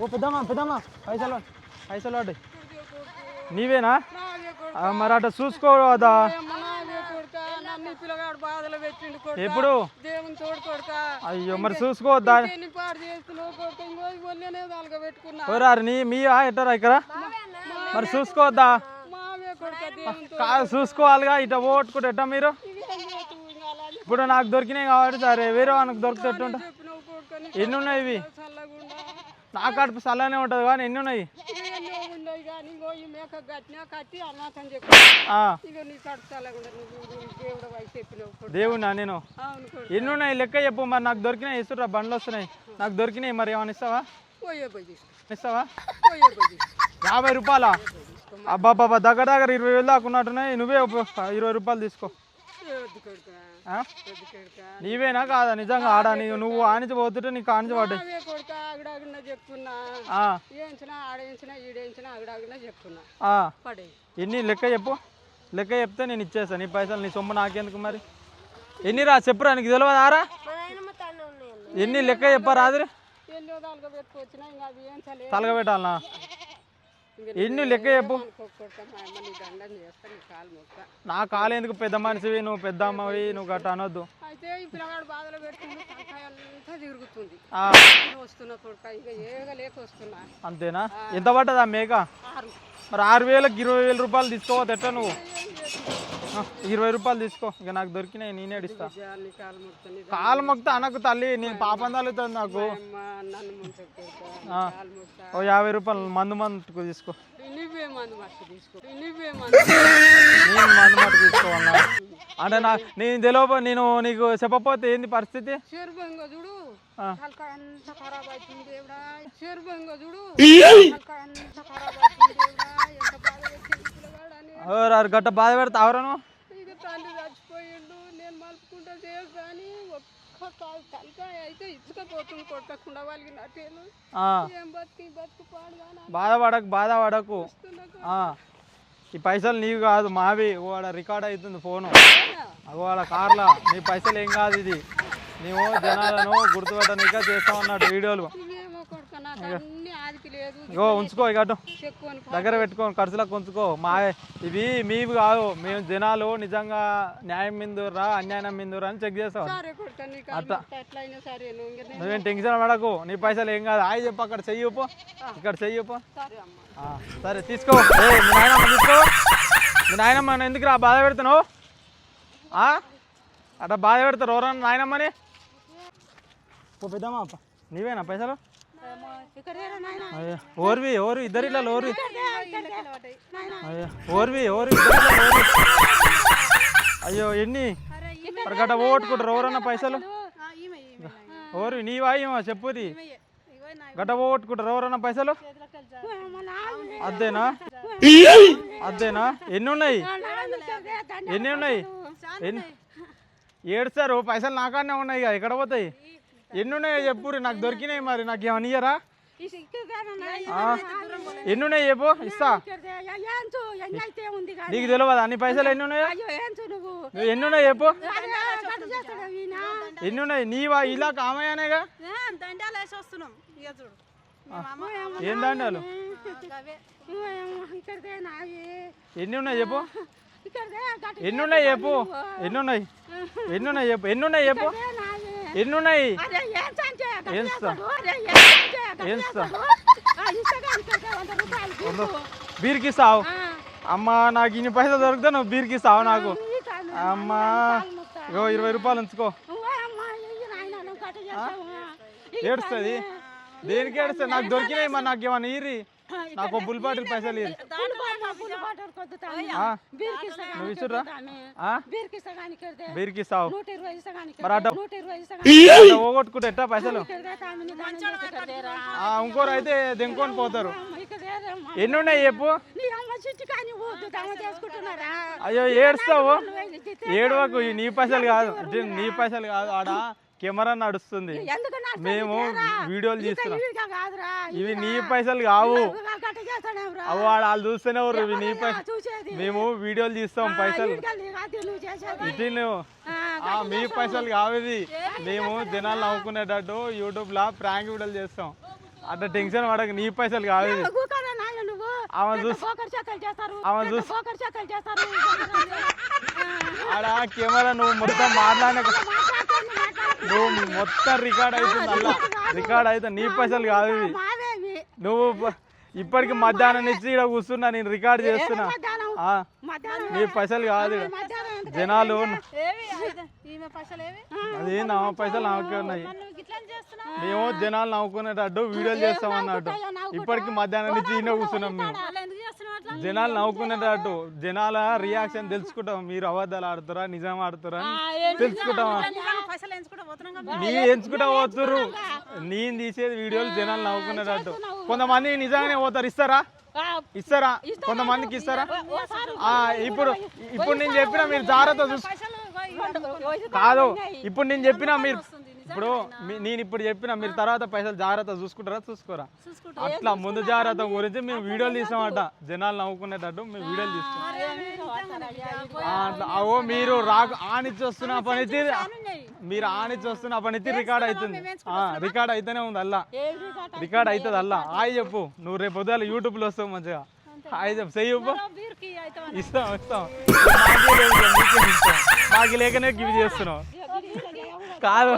ఓ పెద్దమ్మా పెద్దమ్మా పైసలు పైసలు వాడి. నీవేనా? మరి అట్లా చూసుకోదా. ఎప్పుడు? అయ్యో మరి చూసుకోవద్దా? నీ మీ ఎట్టరా ఇక్కడ? మరి చూసుకోవద్దా? చూసుకోవాలిగా ఇట్లా ఓట్టుకుంటే ఎట్టా మీరు? ఇప్పుడు నాకు దొరికినాయి కాబట్టి సరే వేరే వాళ్ళకి దొరికితే ఎట్టుంటా చెప్పినావు కొడుక నీకు ఎన్ని ఉన్నాయి ఇవి నా కడుపు చల్లనే ఉంటుంది కానీ ఎన్ని ఉన్నాయి? ఉన్నాయి కానీ ఇంకో ఈ మేక కట్టినా కట్టి చెప్పి ఇక నీ కడుపు దేవుడు వయసు చెప్పినావు దేవుణ్ణా నేను? ఎన్ని ఉన్నాయి? లెక్క చెప్పు మరి. నాకు దొరికినాయి ఇస్తురా బండ్లు వస్తున్నాయి. నాకు దొరికినాయి మరి ఏమైనా ఇస్తావా? ఇస్తావా? యాభై రూపాయలా? అబ్బాబ్బా దగ్గర దగ్గర ఇరవై వేలు దాకా ఉన్నట్టున్నాయి. నువ్వే ఇరవై రూపాయలు తీసుకో. నీవేనా కాదా? నిజంగా ఆడా నీ నువ్వు ఆనించి పోతుంటే నీకు ఆనించి పడ్డాయి. అవే కొడుక అగడాగిన చెప్పుకున్నా ఆ, ఏంచినా ఆడేంచినా ఈడేంచినా అగడాగిన చెప్పుకున్నా ఆ. పడే ఎన్ని లెక్క చెప్పు. లెక్క చెప్తే నేను ఇచ్చేస్తాను నీ పైసలు నీ సొమ్ము నాకెందుకు మరి? ఎన్ని రా చెప్పురా నీకు తెలియదారా ఎన్ని లెక్క చెప్పరా రాదురి? ఎన్నో దానిలో పెట్టుకొచ్చినా ఇంకా అవి ఏం చలే తలగ పెట్టాలనా ఎన్ని లెక్క చెప్పు. నీ కాలు ఎందుకు పెద్ద మనిషివి? నువ్వు పెద్ద అమ్మవి నువ్వు గట్ట అనొద్దు. అయితే ఈ పిల్లగాడు బాధలు అంతేనా? ఎంత పడ్డదా మేక? మరి ఆరు వేలకు ఇరవై వేల రూపాయలు తీసుకోవద్దు ఎట్లా నువ్వు? ఇరవై రూపాయలు తీసుకో. ఇక నాకు దొరికినాయి నేనే ఇస్తా నీ కాలు మొక్త అనకు తల్లి నేను పాపం తల్లుతుంది నాకు. ఓ యాభై రూపాయలు మందు మందుకు తీసుకో. నేను మందు మటుకు తీసుకోవాలన్నా అంటే నా నేను తెలియపో నేను నీకు చెప్పకపోతే ఏంది పరిస్థితి? చూడు. గట్ట బాధ పెడతా అవరను ఇక తండ్రి చచ్చిపోయిండు. నేను మలుపుకుంటా దేవు కానీ ఒక్క తలకాయ అయితే ఇచ్చుకపోతుంది కొట్టకుండా వాళ్ళకి నటేను ఆ, ఏం బతికి బతుకు పాడుగానా బాధపడకు బాధపడకు. ఈ పైసలు నీవు కాదు మావి. ఆడ రికార్డ్ అవుతుంది ఫోను. ఆడ కార్లా. నీ పైసలు ఏం కాదు ఇది. నీవు జనాలను గుర్తుపెట్టనిక చేస్తా ఉన్నాడు వీడియోలు. లేదు ఇగో ఉంచుకో ఇక దగ్గర పెట్టుకో ఖర్చులకు ఉంచుకో. మా ఇవి మీవి కాదు మేము జనాలు నిజంగా న్యాయం మిందురా అన్యాయం మిందురా అని చెక్ చేస్తాం. అట్లా. నువ్వు టెన్షన్ పడకు నీ పైసలు ఏం కాదు. ఆయి చెప్పు అక్కడ చెయ్యపు ఇక్కడ చెయ్యపు సరే తీసుకో. నాయనమ్మ తీసుకో. మీ నాయనమ్మ ఎందుకు రా బాధ పెడుతున్నావు? ఆ? అట్లా బాధ పెడతారు ఎవరన్నా నాయనమ్మని? ఓ పెద్దమ్మా. నీవేనా పైసలు? ఓర్వి ఓర్వి ఇద్దరు ఇట్లా ఓర్వి. ఓర్వి ఓర్వి అయ్యో ఎన్ని? గట గట్ట ఓట్టుకుంటారు ఎవరన్నా పైసలు? ఓర్వి నీవా ఏమో చెప్పుది. గట ఓట్టుకుంటారు ఎవరన్నా పైసలు? అద్దేనా? అద్దేనా? ఎన్ని ఉన్నాయి ఎన్ని? ఉన్నాయి ఎన్ని ఏడుస్తారు పైసలు నాకాడనే ఉన్నాయి కదా ఎక్కడ పోతాయి? ఎన్ని ఉన్నాయో చెప్పురి నాకు దొరికినాయి మరి నాకు ఏమన్నా ఇయ్యరా? ఆ? ఎన్ని ఉన్నాయి చెప్పు ఇస్తా. నీకు తెలియదు అన్ని పైసలు ఎన్ని ఉన్నాయో నువ్వు. నువ్వు ఎన్ని ఉన్నాయి చెప్పు. అరే, కట్టు చేస్తాడు ఈయన. ఎన్ని ఉన్నాయి నీవా ఇలా కామయ్యానేగా ఏ, దండాలు ఎన్ని ఉన్నాయి చెప్పు ఇక్కడికే గట్టు ఎన్ని ఉన్నాయి చెప్పు. ఎన్ని ఉన్నాయి ఎన్ని ఉన్నాయి చెప్పు. ఎన్ని ఉన్నాయి చెప్పు. ఎన్ని ఉన్నాయి ఏం. బీర్కి ఆ, అమ్మా నాకు ఇన్ని పైసలు దొరికితే నువ్వు బీర్కి ఇస్తావు నాకు. అమ్మా. ఇగో ఇరవై రూపాయలు ఉంచుకో. ఏడుస్తుంది? దేనికి ఏడుస్తుంది? నాకు దొరికినాయి మరి నాకు ఏమన్నా ఇరి నాకు బుల్ బాటిల్ పైసలు ఇరి పులి బాట, పులి బాటలు కొద్దుతాను. ఆ? బీర్కి ఇస్తా కానీ నువ్వు ఇచ్చుర్రా? కొద్దుతాను. ఆ? బీర్కి ఇస్తా కానీ ఇక్కడికే. బీర్కి ఇస్తావు నూట ఇరవై ఇస్తా కానీ మరి అట్ట నూట ఇరవై ఇస్తా కానీ అట్లా పోగొట్టుకుంటే ఎట్టా పైసలు? ఇంకోరు అయితే దెంకొని పోతారు. ఎన్ని ఉన్నాయి చెప్పు? అయ్యో ఏడుస్తావు? ఏడవకు ఈ నీ పైసలు కాదు. నీ పైసలు కాదు ఆడ? కెమెరా నడుస్తుంది. మేము వీడియోలు తీస్తున్నాం. ఇవి నీ పైసలు కావు. అవి వాళ్ళు చూస్తేనే ఎవరు ఇవి నీ పైసలు మేము వీడియోలు తీస్తాం పైసలు. ఆ, మీ పైసలు కావు ఇది మేము జనాలు నవ్వుకునేటట్టు యూట్యూబ్లో ప్రాంక్ వీడియోలు చేస్తాం. అట్లా టెన్షన్ పడక నీ పైసలు కాదు ఇది. ఆమె చూసి ఆడ కెమెరా నువ్వు మొత్తం మాట్లాడుతుంది నువ్వు మొత్తం రికార్డ్ అవుతుంది అలా రికార్డ్ అయితే నీ పైసలు కాదు ఇవి నువ్వు ఇప్పటికి మధ్యాహ్నం నుంచి ఇక్కడ కూర్చున్నా నేను రికార్డ్ చేస్తున్నా. నీ పైసలు కాదు జనాలు అది నా పైసలు నాకే ఉన్నాయి. మేము జనాలు నవ్వుకునేటట్టు వీడియోలు చేస్తాం అన్నట్టు. ఇప్పటికి మధ్యాహ్నం నుంచి ఈయన కూర్చున్నాం మేము అలా ఎందుకు చేస్తున్నావు అట్లా జనాలు నవ్వుకునేటట్టు జనాల. రియాక్షన్ తెలుసుకుంటాం. మీరు అబద్ధాలు ఆడుతారా? నిజం ఆడుతారా? తెలుసుకుంటాం నీ ఎంచుకుంటా పోతుర్రు. నేను తీసేది వీడియోలు జనాలు నవ్వుకునేటట్టు. కొంతమంది నిజంగానే పోతారు. ఇస్తారా? ఇస్తారా? కొంతమందికి ఇస్తారా? ఆ, ఇప్పుడు ఇప్పుడు నేను చెప్పిన మీరు జాగ్రత్త చూసు పైసలు ఇగో ఇవ్వండి. కాదు ఇప్పుడు నేను చెప్పిన మీరు ఇప్పుడు మీ- నేను ఇప్పుడు చెప్పిన మీరు తర్వాత పైసలు జాగ్రత్త చూసుకుంటారా చూసుకోరా? అట్లా ముందు జాగ్రత్త గురించి మేము వీడియోలు తీస్తామట జనాలు నవ్వుకునేటట్టు మేము వీడియోలు తీస్తాం అట్లా అవో మీరు రాక ఆనిచ్చి వస్తున్న పనితి మీరు ఆనిచ్చి వస్తున్న పనితి రికార్డ్ అవుతుంది ఆ, రికార్డ్ అయితేనే ఉంది అల్లా. రికార్డ్ అవుతుంది అల్లా హాయ్ చెప్పు. నువ్వు రేపు పొద్దున యూట్యూబ్లో వస్తావు మంచిగా. హాయ్ చెప్పు. చెయ్యి ఇస్తాం ఇస్తాం. మాకే మాకు లేకనే గివ్ చేస్తున్నాం కాదు.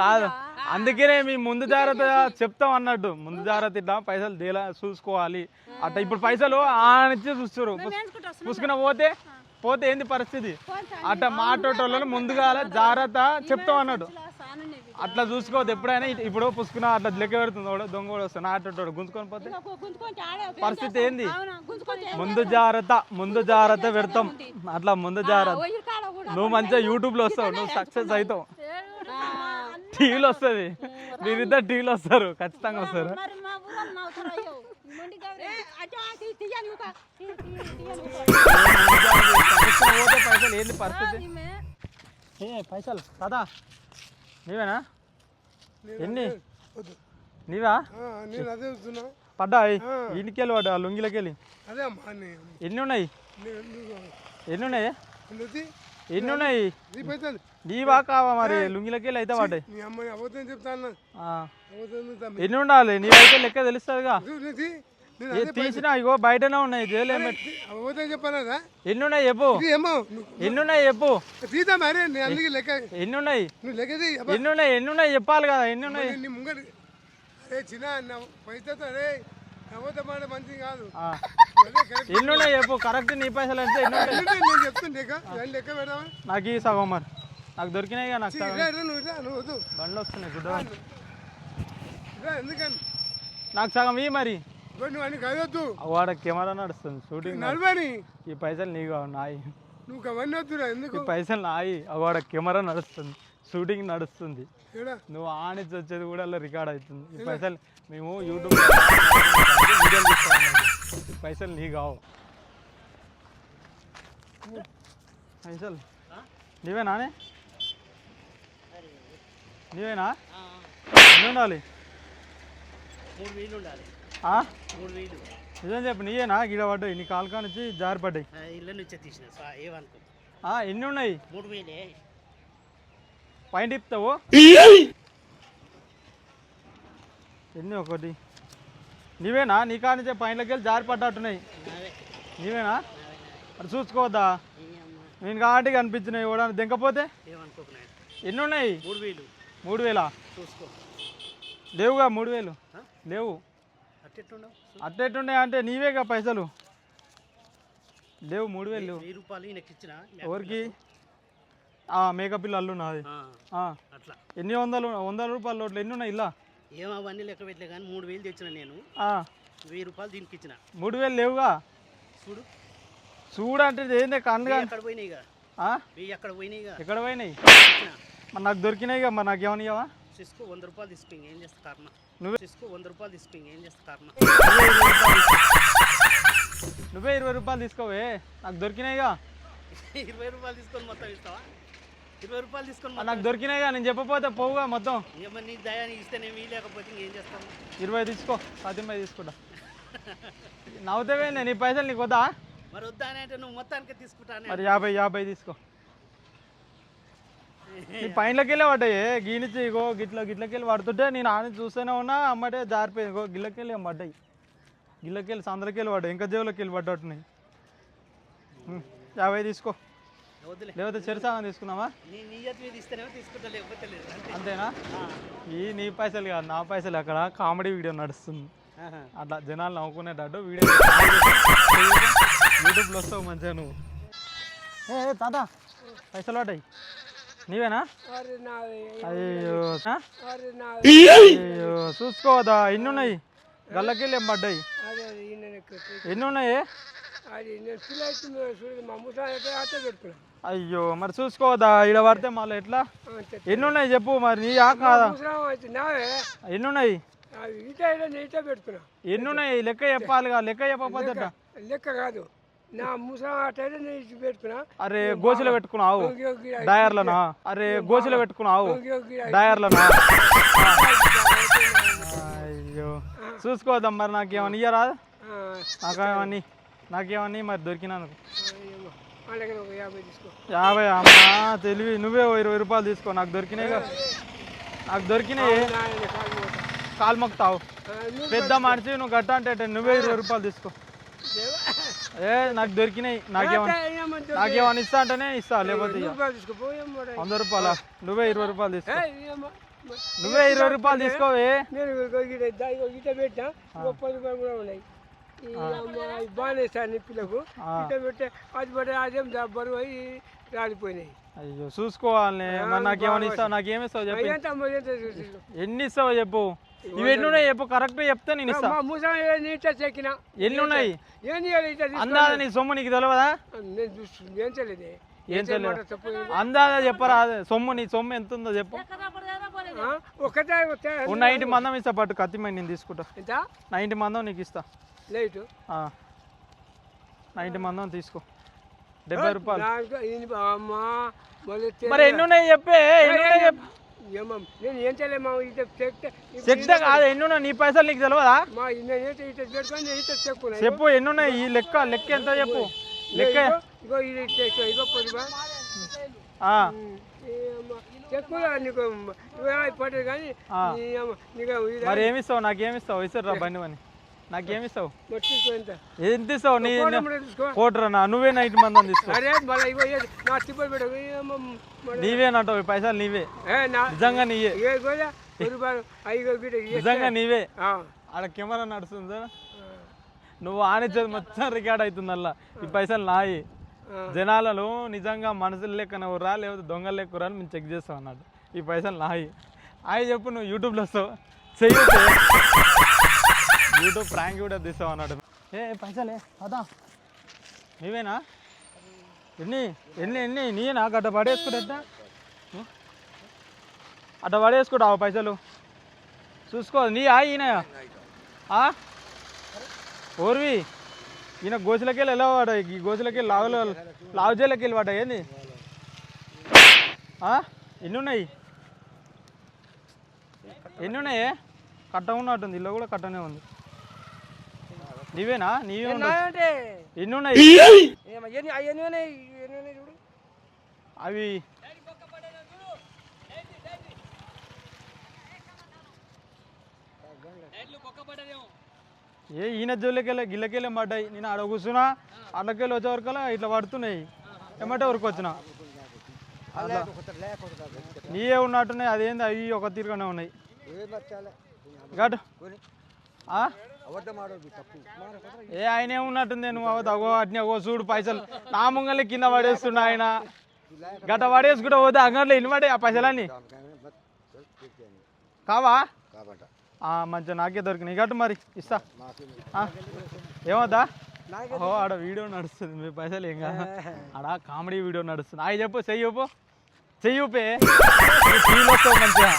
కాదు. అందుకనే మీ ముందు జాగ్రత్త చెప్తాం అన్నట్టు. ముందు జాగ్రత్త ఇట్లా పైసలు దేలా చూసుకోవాలి. అట్లా ఇప్పుడు పైసలు ఆనిచ్చి చూస్తారు చూసుకున్న పోతే పోతే ఏంది పరిస్థితి? అట్లా మాటోటోళ్ళని ముందుగా జాగ్రత్త చెప్తాం అన్నట్టు. అట్లా చూసుకోవద్దు. ఎప్పుడైనా ఇప్పుడు పుసుకున్న అట్లా లెక్క పెడుతుంది వాడు, దొంగ కూడా ఆటోటోడు గుంజుకొని పోతే పరిస్థితి ఏంది? ముందు జాగ్రత్త ముందు జాగ్రత్త పెడతాం. అట్లా ముందు జాగ్రత్త. నువ్వు మంచిగా యూట్యూబ్లో వస్తావు నువ్వు సక్సెస్ అవుతావు. టీవీలో వస్తుంది. మీరిద్దరు టీవీలో వస్తారు. ఖచ్చితంగా వస్తారు. మరి మా ఊరు నవ్వుతారు అయ్యో. మొండి గౌరీ. తీసుకొని పోతే పైసలు ఏంది పరిస్థితి? ఏ పైసలు. కదా నీవేనా? ఎన్ని? నీవా? ఆ, నేను అదే చూస్తున్నా పడ్డా? ఇంటికెళ్ళి పడ్డా? లుంగిలోకి నేను ఎన్ని ఉన్నాయి? ఎన్ని ఉన్నాయి? ఎన్ని ఉన్నాయి నీ నీవా కావా మరి? లుంగిలోకి వెళ్ళి అయితే చెప్తాను ఎన్ని ఉండాలి నీవైతే లెక్క తెలుస్తుందిగా. తీసినా ఇగో బయటనే ఉన్నాయి జైలు ఎన్ని ఉన్నాయి చెప్పు. ఎన్ని ఉన్నాయి చెప్పు. లెక్క. ఎన్ని ఉన్నాయి ఎన్ని ఉన్నాయి ఎన్ని ఉన్నాయి చెప్పాలి కదా ఎన్ని ఉన్నాయి చిన్న నా మంచిది కాదు. చెప్పు కరెక్ట్ నీ పైసలు అంటే నేను చెప్తుండే లెక్క నాకు ఈ సగం మరి. నాకు దొరికినాయి నాకు బండ్లు వస్తున్నాయి గుడ్డ ఎందుకని? నాకు సగం ఈ మరి. కదొద్దు వాడ కెమెరా నడుస్తుంది షూటింగ్ నడవని. ఈ పైసలు నీకు నాయి. నువ్వు అవన్నీ వద్దురా ఎందుకు? ఈ పైసలు నాయి వాడ కెమెరా నడుస్తుంది. షూటింగ్ నడుస్తుంది. నువ్వు ఆనిచ్చి వచ్చేది కూడా అలా రికార్డ్ అవుతుంది. ఈ పైసలు మేము యూట్యూబ్ పైసలు నీ కావు. పైసలు. నీవేనానే నీవేనా? ఎన్ని ఉండాలి? నిజం చెప్పు నీయేనా? గిడ పడ్డాయి. నీ కాలు కానిచ్చి జారి పడ్డాయి. ఆ, ఇళ్ళ నుంచే తీసిన సా ఏమనుకో ఆ, ఎన్ని ఉన్నాయి? మూడు పైన ఇప్తావు? ఎన్ని ఒకటి? నీవేనా? నీ కానిచ్చే పైనకి వెళ్ళి జారి పడ్డట్టున్నాయి. నావే నీవేనా? మరి చూసుకోవద్దా? నేను కాబట్టి కనిపించినాయి కూడా దింకపోతే? ఎన్ని ఉన్నాయి? మూడు వేలు? లేవుగా మూడు వేలు? లేవు. అట్టెట్టున్నాయి అంటే నీవేగా పైసలు? లేవు మూడు వేలు ఎవరికి? మేకప్ ఇల్లు అల్లు నాది. అట్లా. ఎన్ని వందలు వందల రూపాయల నోట్లు ఎన్ని ఉన్నాయి ఇలా ఏం అవన్నీ లెక్క పెట్టలే కానీ మూడు వేలు తెచ్చిన నేను. వెయ్యి రూపాయలు దీనికి ఇచ్చిన మూడు వేలు లేవుగా? చూడు. చూడంటే ఏంది? కన్నుగా ఆ? వెయ్యి అక్కడ పోయినాయిగా ఎక్కడ పోయినాయి? మరి నాకు దొరికినాయిగా మరి నాకు ఏమని ఇవ్వవా? సిస్కో వంద రూపాయలు తీసుకో ఇంకేం చేస్తా కారణం నువ్వే- సిస్కో వంద రూపాయలు తీసుకో ఇంకేం చేస్తా కారణం నువ్వే ఇరవై రూపాయలు తీసుకోవే. నాకు దొరికినాయిగా ఇరవై రూపాయలు తీసుకొని మొత్తం ఇస్తావా? ఇరవై రూపాయలు మొత్తం నాకు దొరికినాయిగా నేను చెప్పపోతే పోవుగా మొత్తం. ఏమన్నా నీ దయాన్ని ఇస్తేనేమి లేకపోతే ఇంకేం చేస్తావు ఇరవై తీసుకో పదింపై తీసుకుంటా. నవ్వుతావే నేను ఈ పైసలు నీకు వద్దా? మరి వద్దా అని అంటే నువ్వు మొత్తానికి తీసుకుంటానే మరి యాభై యాభై తీసుకో. నీ పైనలోకి వెళ్ళి పడ్డాయి గీనిచ్చి ఇగో గిట్ల గిట్లకెళ్ళి పడుతుంటే నేను ఆని చూస్తూనే ఉన్నా అమ్మటే జారిపోయింది. ఇగో గిల్లకెళ్ళి ఏం పడ్డాయి? గిల్లకెళ్ళి సందరకెళ్ళి పడ్డాయి. ఇంకా జేబులోకి వెళ్ళి పడ్డట్టున్నాయి యాభై తీసుకో. లేకపోతే చెరసాగం తీసుకున్నావా? అంతేనా? ఈ నీ పైసలు కాదు నా పైసలు అక్కడ కామెడీ వీడియో నడుస్తుంది. అట్లా జనాలు నవ్వుకునేటట్టు వీడియో యూట్యూబ్లో వస్తావు మంచిగా నువ్వు. ఏ తాత పైసలు పడ్డాయి. నీవేనా? అయ్యో అయ్యో చూసుకోవద్దా ఎన్ని ఉన్నాయి గల్లకెళ్ళి ఏం పడ్డాయి అదే అయ్యో మరి చూసుకోవద్దా ఈడ పడితే మళ్ళీ ఎట్లా? ఎన్ని ఉన్నాయి చెప్పు మరి నీ కాదా? ఎన్ని ఉన్నాయి ఎన్ని ఉన్నాయి లెక్క చెప్పాలిగా లెక్క చెప్పకపోతే? లెక్క కాదు. నా పెట్టుకున్నా. అరే గోచిలో పెట్టుకున్నావు డయర్లనా? అరే గోచిలో పెట్టుకున్నావు డయర్లనా? అయ్యో. చూసుకోవద్దాం మరి నాకేమని ఇయ్యరా? నాకేమని నాకేమని మరి ఒక యాభై అమ్మా తెలివి. నువ్వే ఓ ఇరవై రూపాయలు తీసుకో. నాకు దొరికినాయి కదా. నాకు దొరికినాయి. కాలు నువ్వు పెద్ద మనిషి నువ్వు గట్ట అంటే? నువ్వే ఇరవై రూపాయలు తీసుకో. ఏ నాకు దొరికినాయి. నాకేమని? నాకేమని ఇస్తా అంటేనే ఇస్తా లేకపోతే. వంద రూపాయల? నువ్వే ఇరవై రూపాయలు తీసుకో. నువ్వే ఇరవై రూపాయలు తీసుకోవే. పెట్టా. నిప్పులకు. ఇట పెట్టే అది పడే అదేం బరువు అయి రాలిపోయినాయి. అయ్యో చూసుకోవాలి నాకేమని ఇస్తావు? నాకేమి ఇస్తావు చెప్పి. ఎన్ని ఇస్తావో చెప్పు. ఇవి ఎన్ని ఉన్నాయి చెప్పు కరెక్ట్ చెప్తే నేను ఇస్తా. మా ముసా నీట చెక్కిన. ఎన్ని ఉన్నాయి? ఏం చేయాలి? ఇట. అందాజ నీ సొమ్ము నీకు తెలియదా ఏం చేయలేదు? ఏం అందాజ చెప్పరా? సొమ్ము నీ సొమ్ము ఎంత ఉందో చెప్పు? ఒకటే ఓ నైంటీ మందం ఇస్తా పట్టు కత్తిమై నేను తీసుకుంటా. ఎంత? నైంటీ మందం నీకు ఇస్తా. లైట్ ఆ. నైంటీ మందం తీసుకో. డెబ్బై రూపాయలు. మరి ఎన్ని ఉన్నాయి చెప్పే. నేను ఏం చెప్తే కాదు ఎన్ని ఉన్నాయి నీ పైసలు నీకు తెలియదా చెప్పు ఎన్ని ఉన్నాయి ఈ లెక్క లెక్క ఎంత చెప్పు? లెక్క మరి ఏమిస్తావు నాకేమిస్తావు ఇస్తారు రా బండి పని ఎంత ఇస్తావు నీ నువ్వే నైట్ మందం తీసుకో. ఈ నీవేనంటావు పైసలు నీవే. నిజంగా నీవే. నిజంగా నీవే. ఆడ కెమెరా నడుస్తుంది నువ్వు ఆనిచ్చేది మొత్తం రికార్డ్ అవుతుందల్లా. ఈ పైసలు నాయి. ఆ. జనాలను నిజంగా మనుషులు లెక్కన రా లేకపోతే దొంగలు లెక్కరా అని మేము చెక్ చేస్తాం అన్నట్టు. ఈ పైసలు నాయి. అవి చెప్పు నువ్వు యూట్యూబ్లో వస్తావు? చెయ్యి యూట్యూబ్ ప్రాంక్ కూడా తీస్తావు అన్నాడు ఏ పైసలే అదా నీవేనా? ఎన్ని ఎన్ని ఎన్ని? నీనా అట్ట పడేసుకుంటా? అట్ట పడేసుకుంటావు పైసలు. చూసుకో నీ ఆ ఈయన. ఆ? ఓర్వి ఈయన గోసులకి వెళ్ళి ఎలా వాడా ఈ గోసులకి వెళ్ళి లావులో లావుజేలకి వెళ్ళి వాడా ఏంది? ఆ? ఎన్ని ఉన్నాయి ఎన్ని ఉన్నాయి కట్ట ఉన్నట్టుంది ఇల్లు కూడా కట్టనే ఉంది. నీవేనా? నీవే ఉండొచ్చు. అంటే ఎన్ని ఉన్నాయి? ఎన్ని అవి ఉన్నాయి చూడు. ఏ ఈయన జోలికెళ్ళి గిల్లకెళ్ళి పడ్డాయి. నేను ఆడ కూర్చున్నా అట్లకెళ్ళి వచ్చే వరకల్లా ఇట్లా పడుతున్నాయి. ఏమంటే వరకు వచ్చిన. నీయే ఉన్నట్టున్నాయి. అదేంది? అవి ఒక తీరుగానే ఉన్నాయి. గట్ ఏ ఆయన ఏమున్నట్టుంది నువ్వు అవద్దు అగో అట్నే అగో చూడు పైసలు. నా ముంగల్ని కింద పడేస్తున్నా ఆయన. గట్ట పడేసుకుంటే పోతే అంగట్లో ఇన్ని పడే ఆ పైసలన్నీ. కావా? ఆ, మంచిగా నాకే దొరికినాయి. గట్టు మరి ఇస్తా. ఏమవుతా ఓ ఆడ వీడియో నడుస్తుంది. మీ పైసలు ఏం కాదు. ఆడ కామెడీ వీడియో నడుస్తుంది. అవి చెప్పు చెయ్యి చెప్పు. చెయ్యి మంచిగా.